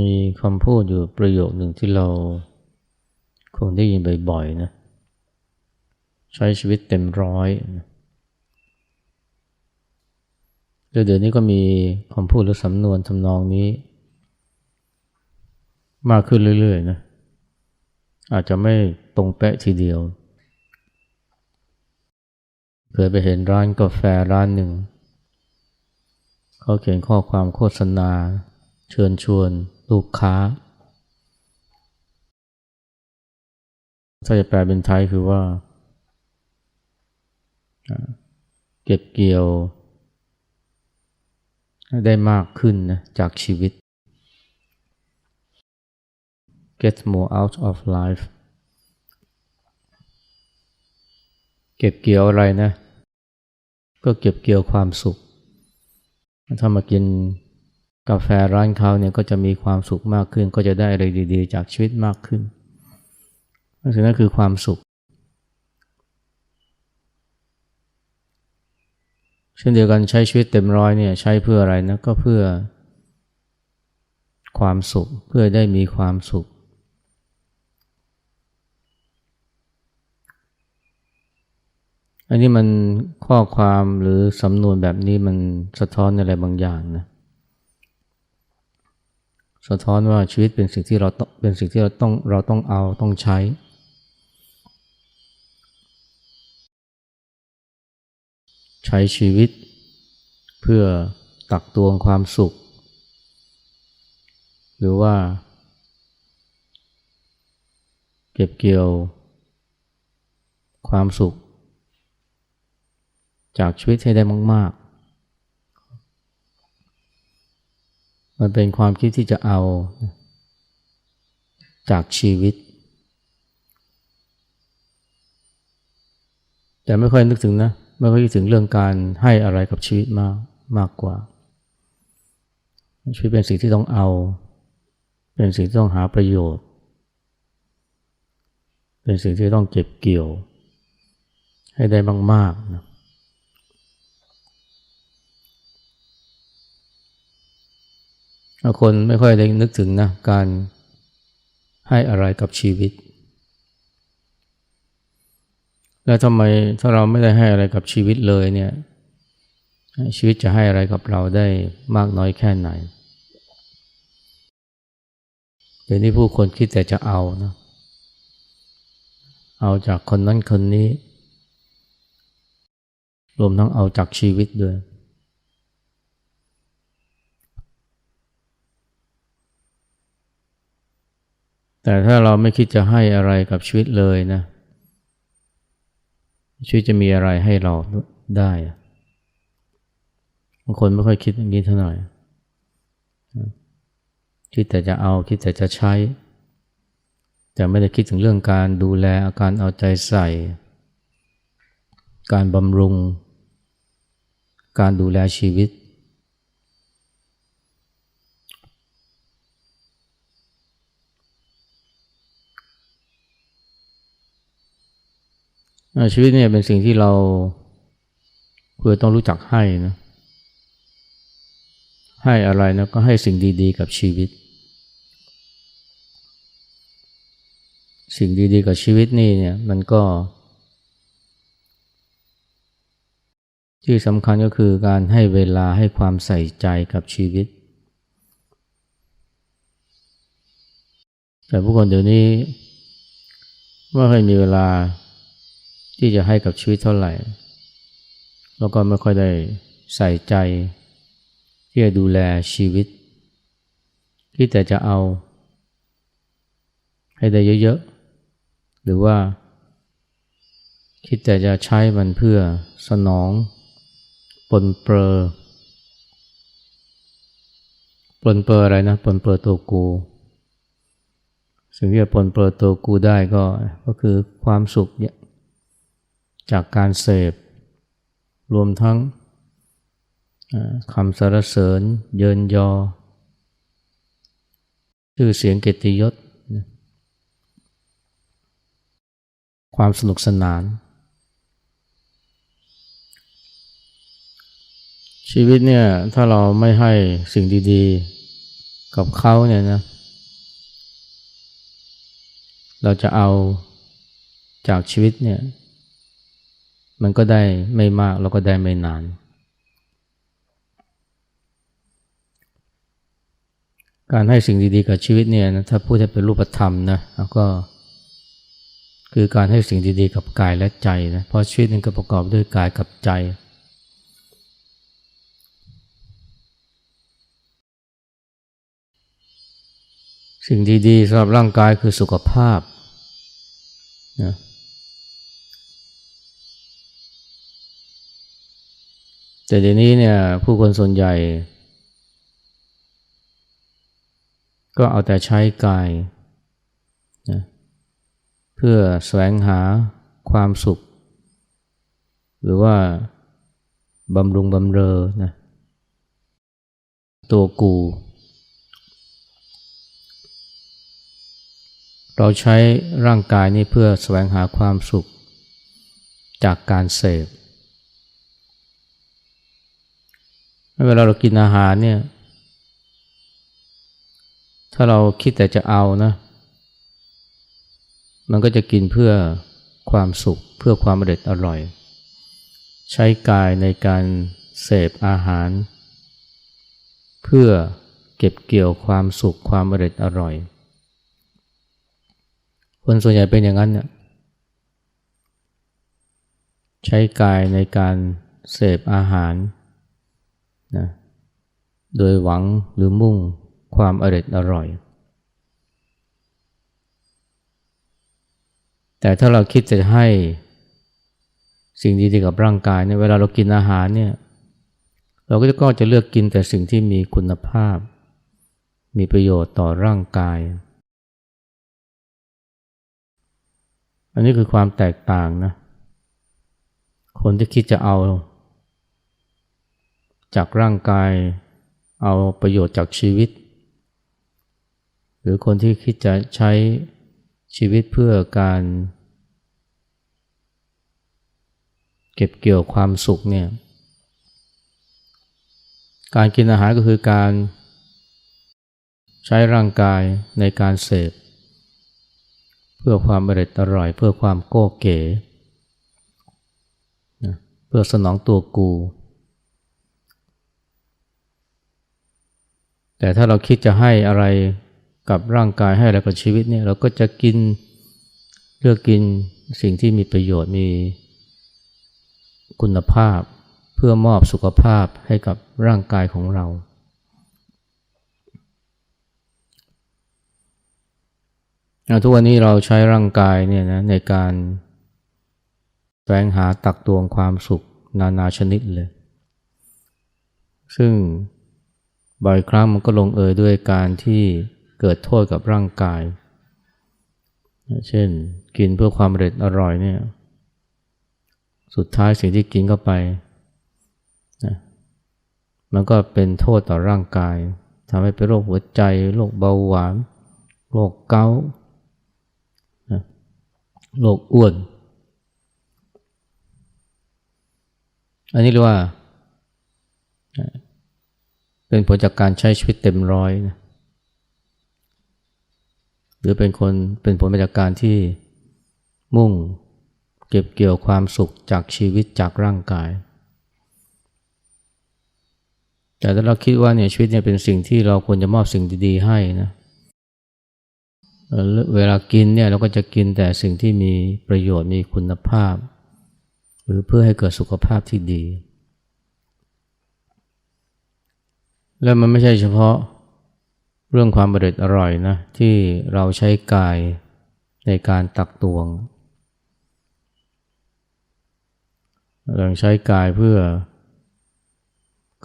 มีคำพูดอยู่ประโยคหนึ่งที่เราคงได้ยินบ่อยๆนะ ใช้ชีวิตเต็มร้อยนะแล้วเดี๋ยวนี้ก็มีคำพูดหรือสำนวนทำนองนี้ มากขึ้นเรื่อยๆนะ อาจจะไม่ตรงเป๊ะทีเดียว เคยไปเห็นร้านกาแฟร้านหนึ่ง เขาเขียนข้อความโฆษณา เชิญชวนลูกค้า ถ้าจะแปลเป็นไทยคือว่า เก็บเกี่ยว ได้มากขึ้นนะจากชีวิต get more out of life เก็บเกี่ยวอะไรนะ ก็เก็บเกี่ยวความสุข ถ้ามากิน กาแฟร้านเขาเนี่ยก็จะมีความสุขมากขึ้น ก็จะได้อะไรดีๆ จากชีวิตมากขึ้นสิ่งนั้นคือความสุข เช่นเดียวกันใช้ชีวิตเต็มร้อยเนี่ยใช้เพื่ออะไรนะก็เพื่อ ความสุขเพื่อได้มีความสุข อันนี้มันข้อความหรือสำนวนแบบนี้มันสะท้อนอะไรบางอย่างนะ สะท้อนว่าชีวิตเป็นสิ่งที่เราเป็นสิ่งที่เราต้องเราต้องเอาต้องใช้ ใช้ชีวิตเพื่อตักตวงความสุข หรือว่า เก็บเกี่ยว ความสุข จากชีวิตให้ได้มาก ๆ มันเป็นความคิดที่จะเอาจากชีวิต แต่ไม่ค่อยนึกถึงนะ ไม่ค่อยคิดถึงเรื่องการให้อะไรกับชีวิตมากมากกว่า ชีวิตเป็นสิ่งที่ต้องเอา เป็นสิ่งที่ต้องหาประโยชน์ เป็นสิ่งที่ต้องเก็บเกี่ยว ให้ได้มากๆนะ คนไม่ค่อยได้นึกถึงนะการให้อะไรกับชีวิต แล้วทำไมถ้าเราไม่ได้ให้อะไรกับชีวิตเลยเนี่ย ชีวิตจะให้อะไรกับเราได้มากน้อยแค่ไหนเดี๋ยวนี้ผู้คนคิดแต่จะเอานะเอาจากคนนั้นคนนี้ รวมทั้งเอาจากชีวิตด้วย แต่ถ้าเราไม่คิดจะให้อะไรกับชีวิตเลยนะ ชีวิตจะมีอะไรให้เราได้บางคนไม่ค่อยคิดอย่างนี้เท่าไหร่คิดแต่จะเอาคิดแต่จะใช้ แต่ไม่ได้คิดถึงเรื่องการดูแลอาการเอาใจใส่ การบำรุง การดูแลชีวิต ชีวิตเนี่ยเป็นสิ่งที่เราควรต้องรู้จักให้นะให้อะไรนะก็ให้สิ่งดีๆ กับชีวิต สิ่งดีๆ กับชีวิตนี่เนี่ยมันก็ ที่สำคัญก็คือการให้เวลาให้ความใส่ใจกับชีวิต แต่ผู้คนเดี๋ยวนี้ไม่ค่อยมีเวลา ที่จะให้กับชีวิตเท่าไหร่ แล้วก็ไม่ค่อยได้ใส่ใจ ที่จะดูแลชีวิต ที่แต่จะเอา ให้ได้เยอะๆ หรือว่า คิดแต่จะใช้มันเพื่อสนองปนเปื้อปนเปื้ออะไรนะปนเปื้อตัวกู สิ่งที่จะปนเปื้อตัวกูได้ก็ก็คือความสุขเนี่ย จากการเสพ รวมทั้งคำสรรเสริญ เยินยอ ชื่อเสียงเกียรติยศ ความสนุกสนาน ชีวิตเนี่ยถ้าเราไม่ให้สิ่งดีๆ กับเขาเนี่ยนะเราจะเอาจากชีวิตเนี่ย มันก็ได้ไม่มากแล้วก็ได้ไม่นาน การให้สิ่งดีๆกับชีวิตเนี่ยนะถ้าพูดให้เป็นรูปธรรมนะก็คือการให้สิ่งดีๆกับกายและใจนะเพราะชีวิตนึงก็ประกอบด้วยกายกับใจ สิ่งดีๆสำหรับร่างกายคือสุขภาพนะ แต่เดี๋ยวนี้เนี่ยผู้คนส่วนใหญ่ ก็เอาแต่ใช้กายนะเพื่อแสวงหาความสุข หรือว่าบำรุงบำเรอนะตัวกู เราใช้ร่างกายนี้เพื่อแสวงหาความสุขจากการเสพ เวลาเรากินอาหารเนี่ย ถ้าเราคิดแต่จะเอานะ มันก็จะกินเพื่อความสุขเพื่อความอร่อยอร่อย ใช้กายในการเสพอาหาร เพื่อเก็บเกี่ยวความสุขความอร่อยอร่อย คนส่วนใหญ่เป็นอย่างนั้นเนี่ยใช้กายในการเสพอาหาร นะโดยหวังหรือมุ่งความอร่อยอร่อย แต่ถ้าเราคิดจะให้สิ่งดีๆกับร่างกายเนี่ยเวลาเรากินอาหารเนี่ยเราก็จะก็จะเลือกกินแต่สิ่งที่มีคุณภาพ มีประโยชน์ต่อร่างกาย อันนี้คือความแตกต่างนะ คนที่คิดจะเอา จากร่างกาย เอาประโยชน์จากชีวิต หรือคนที่คิดจะใช้ชีวิตเพื่อการ เก็บเกี่ยวความสุขเนี่ยการกินอาหารก็คือการ ใช้ร่างกายในการเสพเพื่อความอร่อยอร่อย เพื่อความโก้เก๋เพื่อสนองตัวกู แต่ถ้าเราคิดจะให้อะไรกับร่างกายให้อะไรกับชีวิตเนี่ยเราก็จะกินเลือกกินสิ่งที่มีประโยชน์มีคุณภาพ เพื่อมอบสุขภาพให้กับร่างกายของเรา ทุกวันนี้เราใช้ร่างกายเนี่ยนะในการแสวงหาตักตวงความสุขนานาชนิดเลย ซึ่ง บ่อยครั้งมันก็ลงเอยด้วยการที่เกิดโทษกับร่างกาย เช่นกินเพื่อความเร็ดอร่อยเนี่ย สุดท้ายสิ่งที่กินเข้าไปนะมันก็เป็นโทษต่อร่างกายทำให้เป็นโรคหัวใจโรคเบาหวานโรคเกาต์โรคอ้วน อันนี้เรียกว่า เป็นผลจากการใช้ชีวิตเต็มร้อยนะหรือเป็นคนเป็นผลมาจากการที่มุ่งเก็บเกี่ยวความสุขจากชีวิตจากร่างกาย แต่ถ้าเราคิดว่าเนี่ยชีวิตเนี่ยเป็นสิ่งที่เราควรจะมอบสิ่งดีๆให้นะเวลากินเนี่ยเราก็จะกินแต่สิ่งที่มีประโยชน์มีคุณภาพ หรือเพื่อให้เกิดสุขภาพที่ดี แล้วมันไม่ใช่เฉพาะเรื่องความอร่อยอร่อยนะ ที่เราใช้กายในการตักตวง เราใช้กายเพื่อ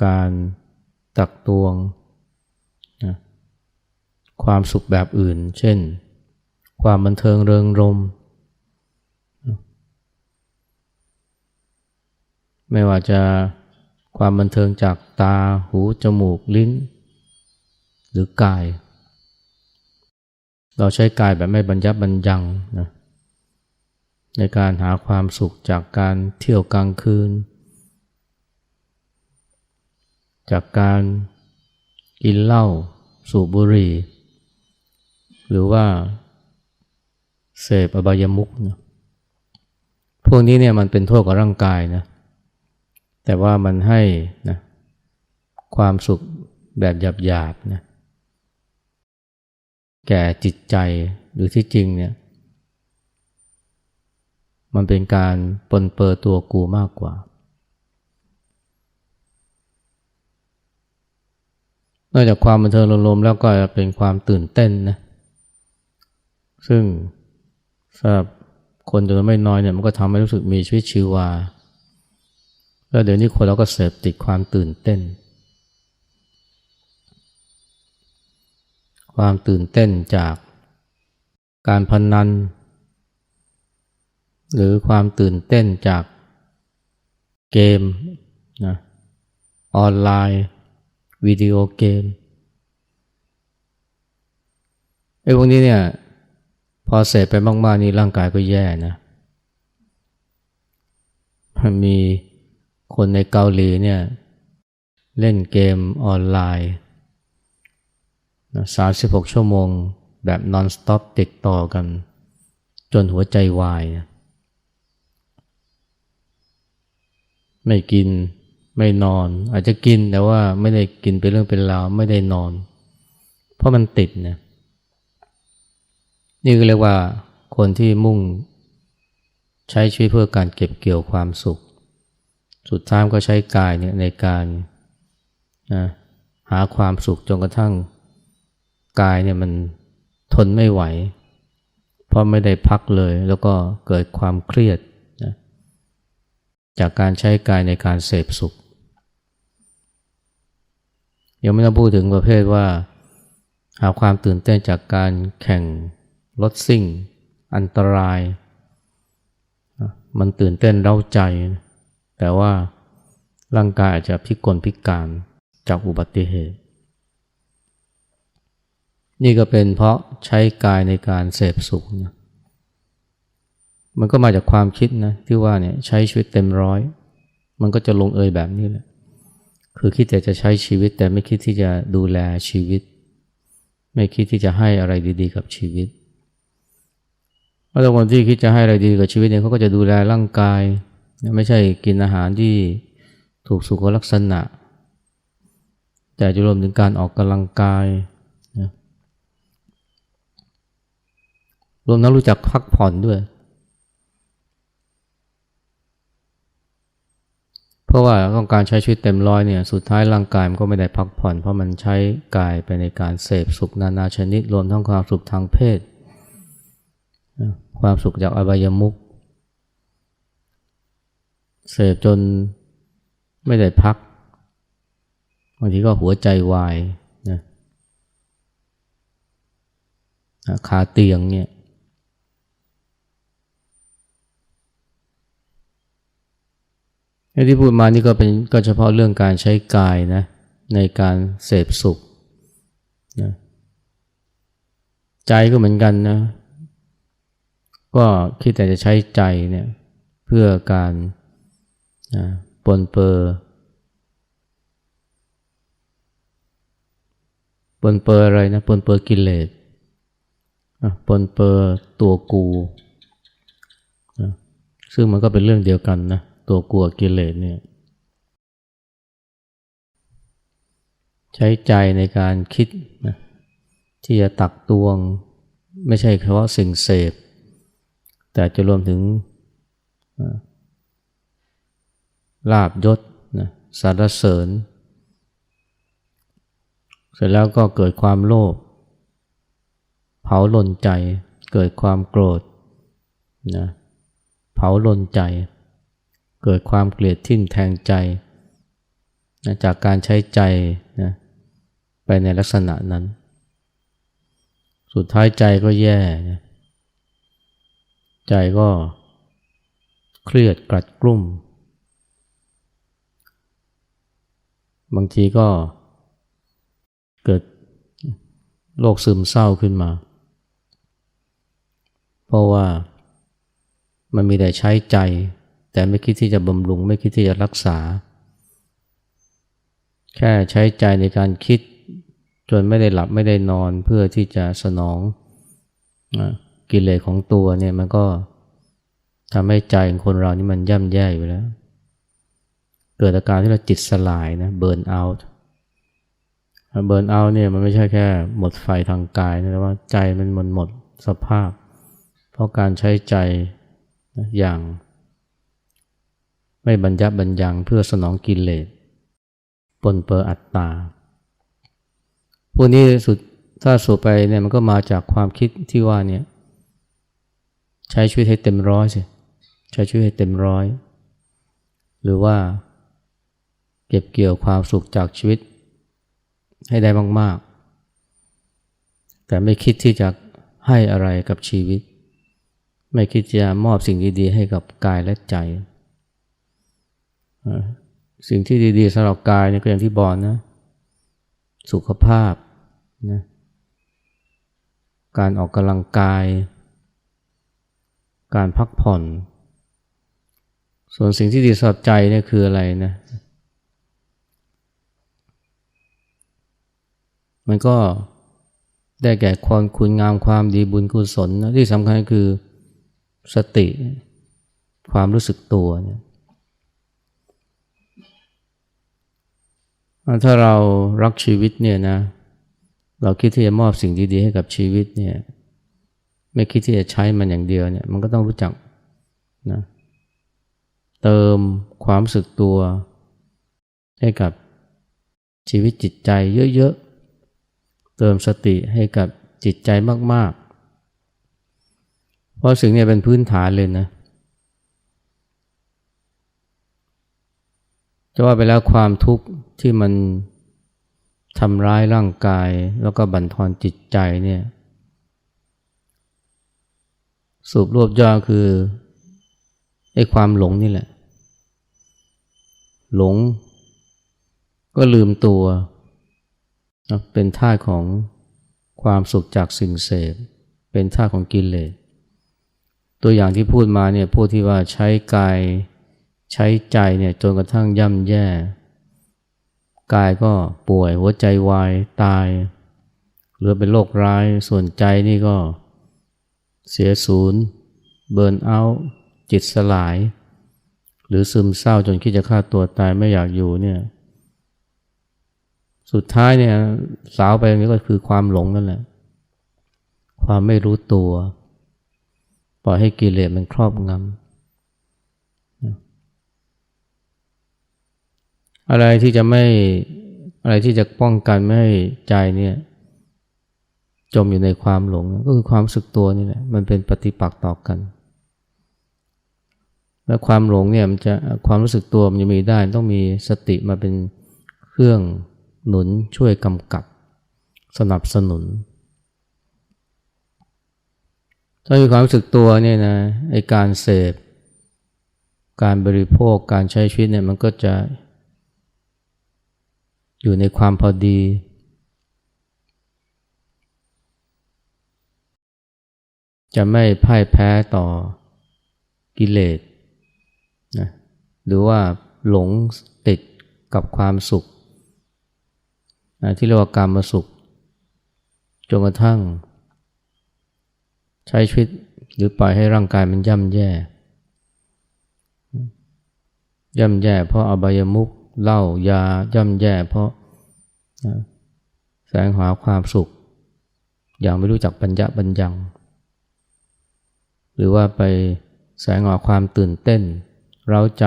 การตักตวงนะความสุขแบบอื่น เช่น ความบันเทิงเริงรม ไม่ว่าจะ ความบันเทิงจากตาหู จมูก ลิ้น หรือกาย เราใช้กายแบบไม่บรรยับบรรยังนะในการหาความสุขจากการเที่ยวกลางคืน จากการกินเหล้าสูบบุหรี่ หรือว่าเสพอบายมุกนะพวกนี้เนี่ยมันเป็นโทษกับร่างกายนะ แต่ว่ามันให้นะความสุขแบบหยาบๆนะแก่จิตใจหรือที่จริงเนี่ย มันเป็นการปนเปื้อตัวกูมากกว่า นอกจากความบันเทิงลมๆแล้วก็เป็นความตื่นเต้นนะซึ่งสำหรับคนจำนวนไม่น้อยเนี่ยมันก็ทำให้รู้สึกมีชีวิตชีวา แล้วเดี๋ยวนี้คนเราก็เสพติดความตื่นเต้น ความตื่นเต้นจากการพนนัน หรือความตื่นเต้นจากเกมนะออนไลน์ วิดีโอเกมไอ้พวกนี้เนี่ยพอเสพไปมาก ๆ นี่ร่างกายก็แย่นะมันมี คนในเกาหลีเนี่ยเล่นเกมออนไลน์สามสิบหกชั่วโมงแบบนอนสต็อปติดต่อกัน จนหัวใจวาย ไม่กินไม่นอน อาจจะกินแต่ว่าไม่ได้กินเป็นเรื่องเป็นราวไม่ได้นอน เพราะมันติดนะนี่ก็เรียกว่าคนที่มุ่งใช้ชีวิตเพื่อการเก็บเกี่ยวความสุข สุดท้ายก็ใช้กายเนี่ยในการนะหาความสุขจนกระทั่งกายเนี่ยมันทนไม่ไหว เพราะไม่ได้พักเลยแล้วก็เกิดความเครียดนะจากการใช้กายในการเสพสุข ยังไม่ต้องพูดถึงประเภทว่า หาความตื่นเต้นจากการแข่งรถซิ่ง อันตราย มันตื่นเต้นเร้าใจ แต่ว่าร่างกายอาจจะพิกลพิการจากอุบัติเหตุ นี่ก็เป็นเพราะใช้กายในการเสพสุขนะมันก็มาจากความคิดนะที่ว่าเนี่ยใช้ชีวิตเต็มร้อย มันก็จะลงเอยแบบนี้แหละ คือคิดแต่จะใช้ชีวิตแต่ไม่คิดที่จะดูแลชีวิต ไม่คิดที่จะให้อะไรดีๆ กับชีวิตเพราะคนที่คิดจะให้อะไรดีกับชีวิตเนี่ยเขาก็จะดูแลร่างกาย ไม่ใช่กินอาหารที่ถูกสุขลักษณะ แต่จะรวมถึงการออกกำลังกายนะรวมทั้งรู้จักพักผ่อนด้วย เพราะว่าต้องการใช้ชีวิตเต็มร้อยเนี่ยสุดท้ายร่างกายมันก็ไม่ได้พักผ่อน เพราะมันใช้กายไปในการเสพสุขนานาชนิด รวมทั้งความสุขทางเพศ ความสุขจากอบายมุข เสพจนไม่ได้พักบางทีก็หัวใจวายนะคาเตียงเนี่ยที่พูดมานี่ก็เป็นก็เฉพาะเรื่องการใช้กายนะในการเสพสุขนะใจก็เหมือนกันนะ ก็คิดแต่จะใช้ใจเนี่ยเพื่อการ ปนเปอร์ปนเปอร์อะไรนะปนเปอร์กิเลสปนเปอร์ตัวกูซึ่งมันก็เป็นเรื่องเดียวกันนะตัวกูกับกิเลสเนี่ยใช้ใจในการคิดนะที่จะตักตวง ไม่ใช่เฉพาะสิ่งเสพ แต่จะรวมถึง ลาบยศนะสารเสริญ เสร็จแล้วก็เกิดความโลภเผาหล่นใจ เกิดความโกรธนะเผาหล่นใจ เกิดความเกลียดทิ่มแทงใจนะจากการใช้ใจนะไปในลักษณะนั้น สุดท้ายใจก็แย่นะใจก็เครียดกรัดกลุ่ม บางทีก็เกิดโรคซึมเศร้าขึ้นมา เพราะว่ามันมีแต่ใช้ใจ แต่ไม่คิดที่จะบำรุง ไม่คิดที่จะรักษา แค่ใช้ใจในการคิด จนไม่ได้หลับไม่ได้นอนเพื่อที่จะสนองกิเลสของตัวเนี่ยมันก็ทำให้ใจของคนเรานี่มันย่ำแย่อยู่แล้ว เกิดอาการที่เราจิตสลายนะเบิร์นเอาท์เบิร์นเอาท์เนี่ยมันไม่ใช่แค่หมดไฟทางกายนะแต่ว่าใจมันหมดหมดสภาพ เพราะการใช้ใจอย่าง ไม่บรรยับบรรยังเพื่อสนองกิเลสปนเปื้ออัตตาพวกนี้สุดถ้าสูบไปเนี่ยมันก็มาจากความคิดที่ว่าเนี่ยใช้ชีวิตให้เต็มร้อยสิใช้ชีวิตให้เต็มร้อย หรือว่า เก็บเกี่ยวความสุขจากชีวิต ให้ได้มากๆ แต่ไม่คิดที่จะให้อะไรกับชีวิต ไม่คิดจะมอบสิ่งดีๆ ให้กับกายและใจ สิ่งที่ดีๆสำหรับกายเนี่ยก็อย่างที่บอกนะ สุขภาพนะการออกกำลังกาย การพักผ่อน ส่วนสิ่งที่ดีสำหรับใจเนี่ยคืออะไรนะ มันก็ได้แก่ความคุณงามความดีบุญกุศลนะที่สำคัญคือสติ ความรู้สึกตัวเนี่ยถ้าเรารักชีวิตเนี่ยนะ เราคิดที่จะมอบสิ่งดีๆให้กับชีวิตเนี่ย ไม่คิดที่จะใช้มันอย่างเดียวเนี่ย มันก็ต้องรู้จักนะเติมความรู้สึกตัว ให้กับชีวิตจิตใจเยอะๆ เติมสติให้กับจิตใจมาก ๆ เพราะสิ่งนี้เป็นพื้นฐานเลยนะจะว่าไปแล้วความทุกข์ที่มันทำร้ายร่างกาย แล้วก็บั่นทอนจิตใจเนี่ยสูบรวบย่อคือไอ้ความหลงนี่แหละ หลงก็ลืมตัว เป็นท่าของความสุขจากสิ่งเสพ เป็นท่าของกิเลส ตัวอย่างที่พูดมาเนี่ยพูดที่ว่าใช้กายใช้ใจเนี่ยจนกระทั่งย่ำแย่ กายก็ป่วยหัวใจวายตายหรือเป็นโรคร้ายส่วนใจนี่ก็เสียศูนย์เบิร์นเอาจิตสลาย หรือซึมเศร้าจนคิดจะฆ่าตัวตายไม่อยากอยู่เนี่ย สุดท้ายเนี่ยสาวไปนี้ก็คือความหลงนั่นแหละ ความไม่รู้ตัว ปล่อยให้กิเลสมันครอบงำอะไรที่จะไม่อะไรที่จะป้องกันไม่ให้ใจเนี่ย จมอยู่ในความหลง ก็คือความสึกตัวนี่แหละมันเป็นปฏิปักษ์ต่อกัน และความหลงเนี่ยมันจะความรู้สึกตัวมันจะมีได้ ต้องมีสติมาเป็นเครื่อง หนุนช่วยกำกับ สนับสนุน ถ้ามีความรู้สึกตัวเนี่ยนะไอการเสพ การบริโภคการใช้ชีวิตเนี่ยมันก็จะ อยู่ในความพอดีจะไม่พ่ายแพ้ต่อกิเลสนะหรือว่าหลงติดกับความสุข ที่เรียกว่าการมาสุขจนกระทั่ง ใช้ชีวิตหรือปล่อยให้ร่างกายมันย่ำแย่ ย่ำแย่เพราะอบายมุขเหล้ายาย่ำแย่เพราะแสงหาความสุข อย่างไม่รู้จักปัญญาบัญญัง หรือว่าไปแสงหาความตื่นเต้น เร้าใจ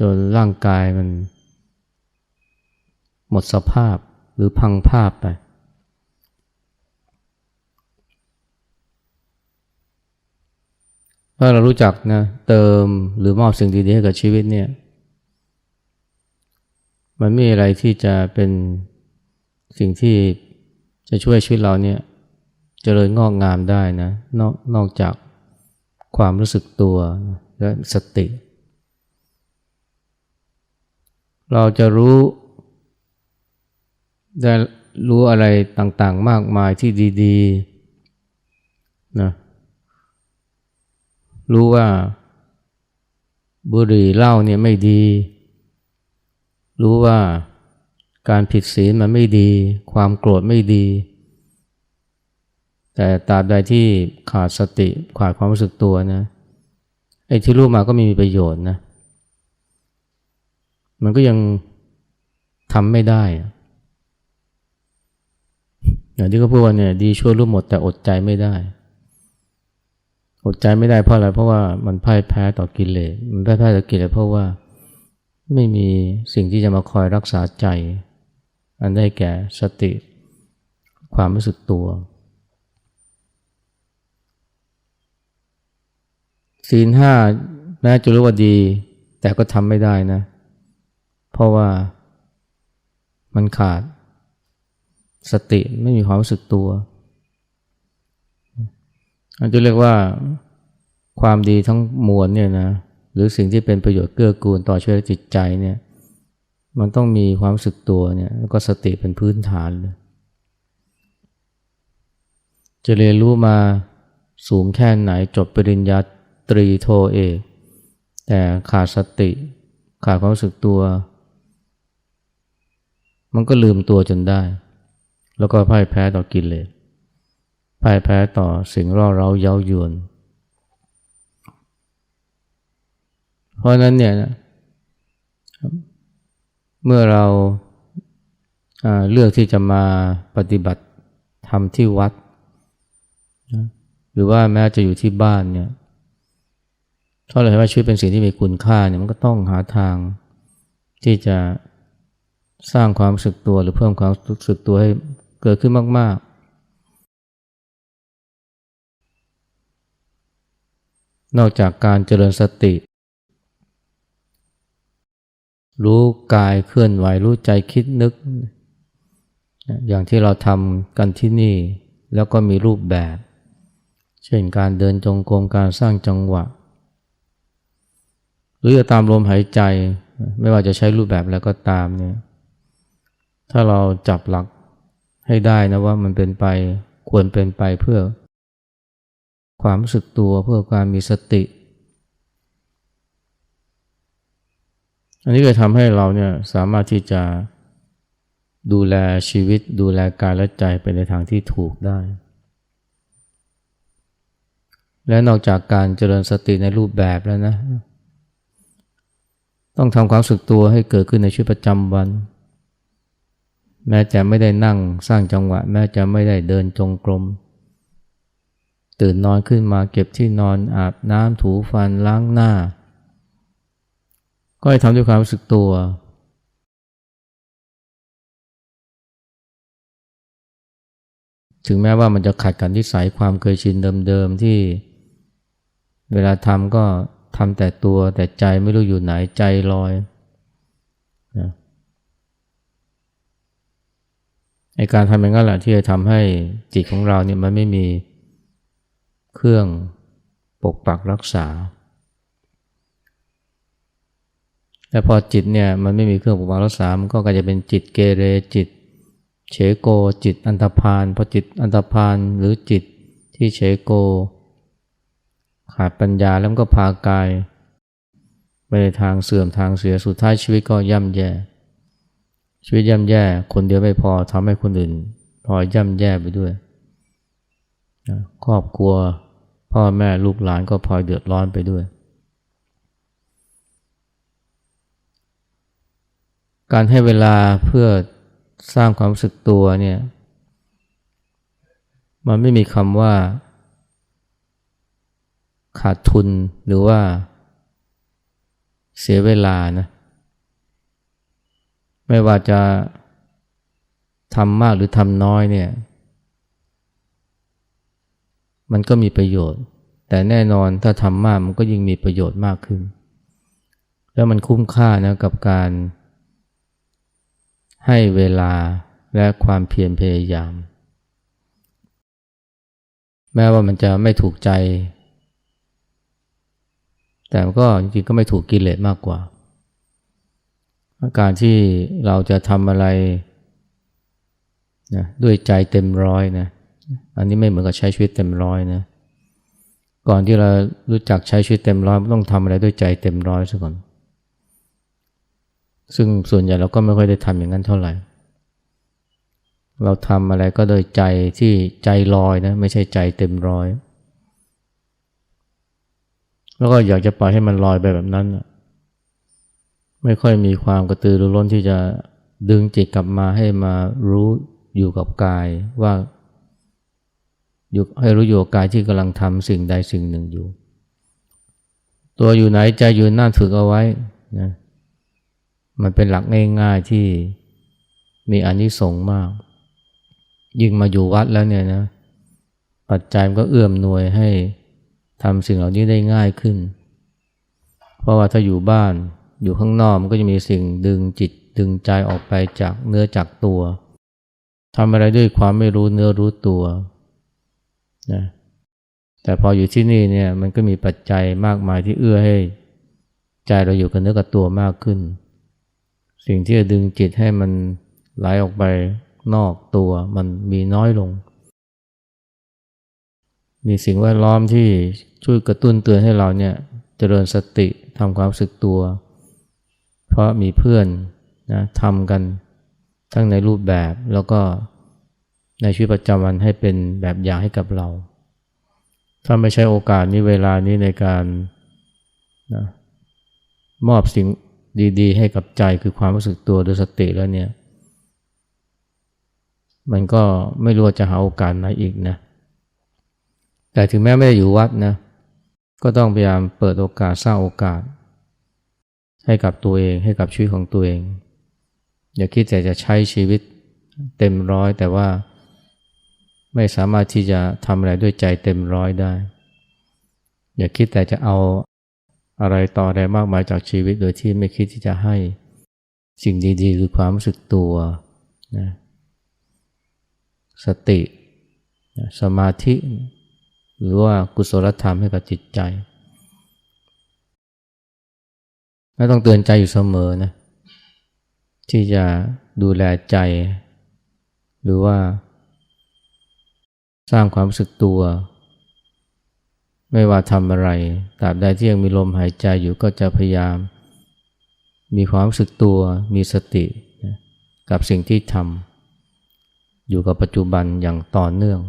จนร่างกายมัน หมดสภาพหรือพังภาพไปถ้าเรารู้จักนะเติมหรือมอบสิ่งดีๆให้กับชีวิตเนี่ย มันไม่มีอะไรที่จะเป็นสิ่งที่จะช่วยชีวิตเราเนี่ยจเจริญงอกงามได้นะนอกนอกจากความรู้สึกตัวและสติ เราจะรู้ ได้รู้อะไรต่างๆ มากมายที่ดีๆนะรู้ว่าบุหรี่เหล้าเนี่ยไม่ดี รู้ว่าการผิดศีลมันไม่ดี ความโกรธไม่ดี แต่ตราบใดที่ขาดสติขาดความรู้สึกตัวนะไอ้ที่รู้มาก็ไม่มีประโยชน์นะ มันก็ยังทำไม่ได้ อย่างที่เขาพูดว่าเนี่ยดีช่วยรู้หมดแต่อดใจไม่ได้ อดใจไม่ได้เพราะอะไรเพราะว่ามันพ่ายแพ้ต่อกิเลสมันพ่ายแพ้ต่อกิเลสเพราะว่าไม่มีสิ่งที่จะมาคอยรักษาใจ อันได้แก่สติ ความรู้สึกตัวศีลห้าแม้จะรู้ว่าดี แต่ก็ทำไม่ได้นะ เพราะว่ามันขาด สติไม่มีความรู้สึกตัวอาจจะเรียกว่าความดีทั้งมวลเนี่ยนะหรือสิ่งที่เป็นประโยชน์เกื้อกูลต่อชีวิตจิตใจเนี่ยมันต้องมีความรู้สึกตัวเนี่ยแล้วก็สติเป็นพื้นฐานเลยจะเรียนรู้มาสูงแค่ไหนจบปริญญาตรีโทเอกแต่ขาดสติขาดความรู้สึกตัว มันก็ลืมตัวจนได้ แล้วก็พ่ายแพ้ต่อกิเลสพ่ายแพ้ต่อสิ่งร่อเร้าเย้ายวน เพราะนั้นเนี่ยนะเมื่อเราเลือกที่จะมาปฏิบัติทำที่วัด หรือว่าแม้จะอยู่ที่บ้านเนี่ยถ้าเราเห็นว่าชีวิตเป็นสิ่งที่มีคุณค่าเนี่ยมันก็ต้องหาทางที่จะสร้างความรู้สึกตัวหรือเพิ่มความรู้สึกตัวให้ เกิดขึ้นมาก ๆ นอกจากการเจริญสติ รู้กายเคลื่อนไหวรู้ใจคิดนึก อย่างที่เราทำกันที่นี่แล้วก็มีรูปแบบ เช่นการเดินจงกรมการสร้างจังหวะ หรือจะตามลมหายใจ ไม่ว่าจะใช้รูปแบบแล้วก็ตามเนี่ยถ้าเราจับหลัก ให้ได้นะว่ามันเป็นไปควรเป็นไปเพื่อ ความรู้สึกตัวเพื่อการมีสติ อันนี้ก็ทำให้เราเนี่ยสามารถที่จะดูแลชีวิตดูแลกายและใจไปในทางที่ถูกได้ และนอกจากการเจริญสติในรูปแบบแล้วนะ ต้องทำความสึกตัวให้เกิดขึ้นในชีวิตประจำวัน แม้จะไม่ได้นั่งสร้างจังหวะ แม้จะไม่ได้เดินจงกรม ตื่นนอนขึ้นมาเก็บที่นอนอาบน้ำถูฟันล้างหน้า ก็ให้ทำด้วยความรู้สึกตัว ถึงแม้ว่ามันจะขัดกันที่สายความเคยชินเดิมๆที่เวลาทำก็ทำแต่ตัวแต่ใจไม่รู้อยู่ไหนใจลอยนะ ในการทำอย่างนั้นแหละที่จะทำให้จิตของเราเนี่ยมันไม่มีเครื่องปกปักรักษา แต่พอจิตเนี่ยมันไม่มีเครื่องปกปักรักษา มันก็กลายจะเป็นจิตเกเรจิตเฉโกจิตอันธพาลพอจิตอันธพาลหรือจิตที่เฉโก ขาดปัญญาแล้วก็พากายไปในทางเสื่อมทางเสียสุดท้ายชีวิตก็ย่ำแย่ ชีวิตย่ำแย่คนเดียวไม่พอทำให้คนอื่นพลอย่ำแย่ไปด้วยครอบครัวพ่อแม่ลูกหลานก็พลอยเดือดร้อนไปด้วย การให้เวลาเพื่อสร้างความรู้สึกตัวเนี่ยมันไม่มีคำว่า ขาดทุนหรือว่าเสียเวลานะ ไม่ว่าจะทำมากหรือทำน้อยเนี่ย มันก็มีประโยชน์ แต่แน่นอนถ้าทำมากมันก็ยิ่งมีประโยชน์มากขึ้น แล้วมันคุ้มค่านะกับการให้เวลาและความเพียรพยายาม แม้ว่ามันจะไม่ถูกใจ แต่ก็จริงๆก็ไม่ถูกกิเลสมากกว่า การที่เราจะทำอะไรนะด้วยใจเต็มร้อยนะอันนี้ไม่เหมือนกับใช้ชีวิตเต็มร้อยนะก่อนที่เรารู้จักใช้ชีวิตเต็มร้อยต้องทำอะไรด้วยใจเต็มร้อยซะก่อน ซึ่งส่วนใหญ่เราก็ไม่ค่อยได้ทำอย่างนั้นเท่าไหร่ เราทำอะไรก็โดยใจที่ใจลอยนะไม่ใช่ใจเต็มร้อย แล้วก็อยากจะปล่อยให้มันลอยไปแบบนั้นนะ ไม่ค่อยมีความกระตือรือร้นที่จะดึงจิตกลับมาให้มารู้อยู่กับกายว่าอยู่ให้รู้อยู่กับกายที่กำลังทำสิ่งใดสิ่งหนึ่งอยู่ ตัวอยู่ไหนใจอยู่นั่นฝึกเอาไว้นะมันเป็นหลักง่ายๆที่มีอานิสงส์มาก ยิ่งมาอยู่วัดแล้วเนี่ยนะปัจจัยมันก็เอื้อมหน่วยให้ทำสิ่งเหล่านี้ได้ง่ายขึ้น เพราะว่าถ้าอยู่บ้าน อยู่ข้างนอกมันก็จะมีสิ่งดึงจิตดึงใจออกไปจากเนื้อจากตัวทำอะไรด้วยความไม่รู้เนื้อรู้ตัวนะแต่พออยู่ที่นี่เนี่ยมันก็มีปัจจัยมากมายที่เอื้อให้ ใจเราอยู่กับเนื้อกับตัวมากขึ้น สิ่งที่จะดึงจิตให้มันไหลออกไปนอกตัวมันมีน้อยลง มีสิ่งแวดล้อมที่ช่วยกระตุ้นเตือนให้เราเนี่ยเจริญสติทำความสึกตัว เพราะมีเพื่อนนะทำกันทั้งในรูปแบบแล้วก็ในชีวิตประจำวันให้เป็นแบบอย่างให้กับเรา ถ้าไม่ใช้โอกาสนี้เวลานี้ในการนะมอบสิ่งดีๆ ให้กับใจคือความรู้สึกตัวโดยสติแล้วเนี่ย มันก็ไม่รู้จะหาโอกาสไหนอีกนะ แต่ถึงแม้ไม่ได้อยู่วัดนะ ก็ต้องพยายามเปิดโอกาสสร้างโอกาส ให้กับตัวเองให้กับชีวิตของตัวเอง อย่าคิดแต่จะใช้ชีวิตเต็มร้อยแต่ว่าไม่สามารถที่จะทำอะไรด้วยใจเต็มร้อยได้ อย่าคิดแต่จะเอาอะไรต่ออะไรมากมายจากชีวิตโดยที่ไม่คิดที่จะให้สิ่งดีๆ คือความรู้สึกตัวนะสตินะสมาธิ หรือว่ากุศลธรรมให้กับจิตใจ และต้องเตือนใจอยู่เสมอนะที่จะดูแลใจ หรือว่า สร้างความรู้สึกตัว ไม่ว่าทำอะไรตราบใดที่ยังมีลมหายใจอยู่ก็จะพยายาม มีความรู้สึกตัว มีสติกับสิ่งที่ทำอยู่กับปัจจุบันอย่างต่อเนื่อง